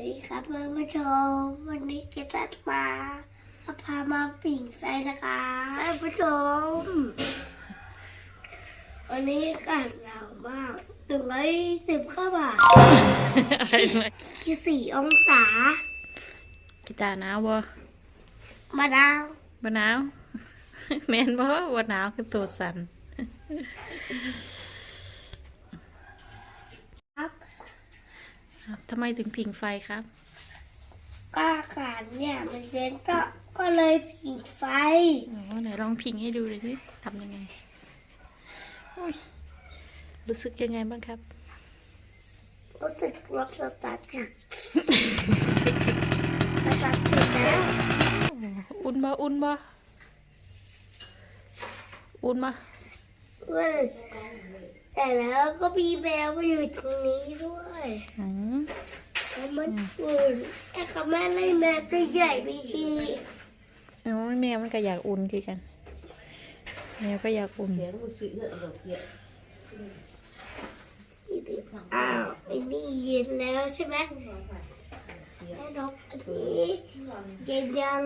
วัสดีครับท่านผู้ชม วันนี้เกตัดมาพามาปิ่งไฟนะคะท่านผู้ชม วันนี้อากาศหนาวมากหนึ่งร้อยสิบข้าบาทอะไรไหมที่สี่องศากีตาร์หนาวบ่มะนาวบ่หนาวแม่นบ่บ่หนาวคือตัวสั่น ครับ ครับ ทำไมถึงผิงไฟครับ ก็อากาศเนี่ยมันเย็นก็ก็เลยผิงไฟอ๋อไหนลองพิงให้ดูเลยสิทำยังไงโอ้ยรู้สึกยังไงบ้างครับ รู้สึกรถสตาร์ทค่ะสตาร์ทติดแล้วอุ่นบ่อุ่นบ่อุ่นบ่เว้ยแต่แล้วก็มีแมวมาอยู่ตรงนี้ด้วยอื มแล้วมันอุ่นแต่เขาแม่เล่นแมวตัวใหญ่ไปทีอ๋อแมวมันก็อยากอุ่นคือกัน แมวก็อยากอุ่นอ้าวไอ้นี่เย็นแล้วใช่ไหมแม่นกอันนี้เย็นยัง